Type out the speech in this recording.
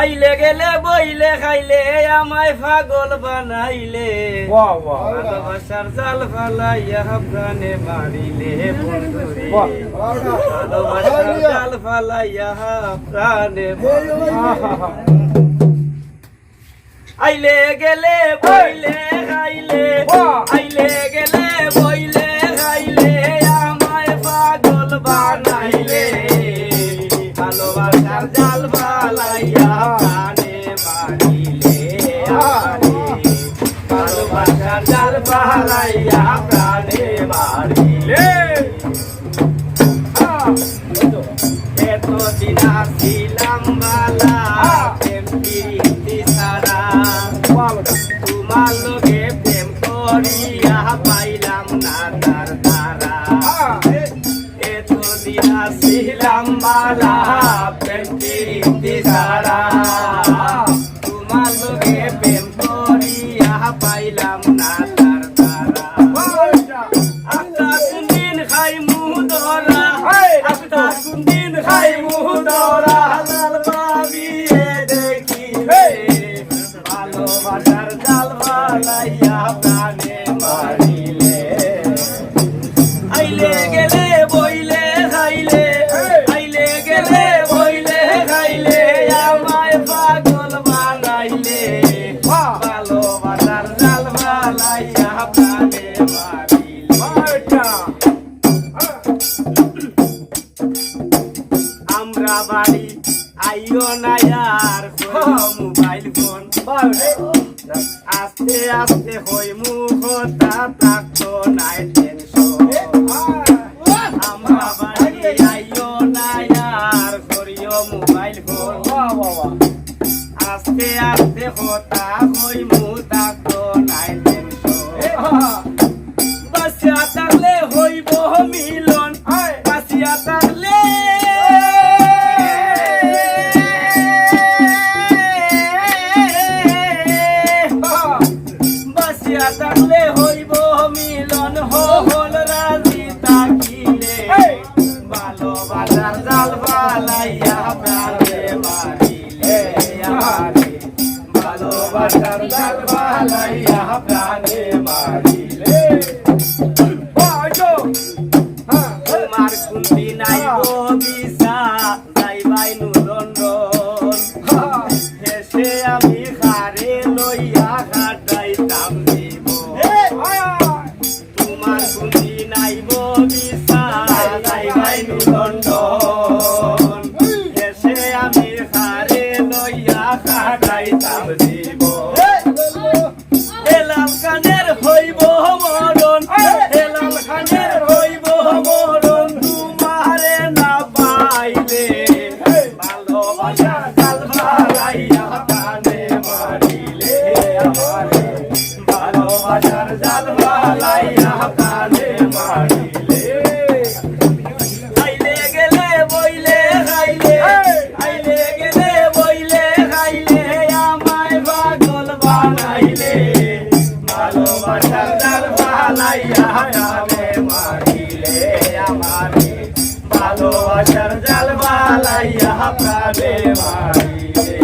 আইলে গেলে বইলে খাইলে আমায় পাগল বানাইলে। ভালোবাসার জাল ফালাইয়া প্রাণে মারিলে বন্ধুরে। ভালোবাসার জাল ফালাইয়া প্রাণে আইলে গেলে বইলে ভালোবাসার জাল ফালাইয়া প্রাণে মারিলে। ভালোবাসার জাল ফালাইয়া প্রাণে মারিলে এতদিন আসিলাম বালা প্রেম প্রীতি তোমার লোকে প্রেম করিয়া এতদিন আসিলাম বালা প্রেম প্রীতি ছাড়া তোমার লোকে প্রেম করিয়া পাইলাম না তার আত্মা কুন্দিন খাই মুহ ধরা। আমরা বাড়ি, আইও না আর মোবাইল ফোন। আস্তে আস্তে হই মুখ থাকতো নাই টেনশন। আমরা বাড়ি আইও না আর করিও মোবাইল ফোন। আস্তে আস্তে হতা হই মিলন হল রাজি তাকিলে ভালোবাসার জাল বালাইয়া প্রাণে মারিলে আমারে ভালোবাসার জাল বালাইয়া প্রাণে মারিলে আমারে মারিলে আমারে। ভালোবাসার জাল বালাইয়া প্রাণে মারিলে।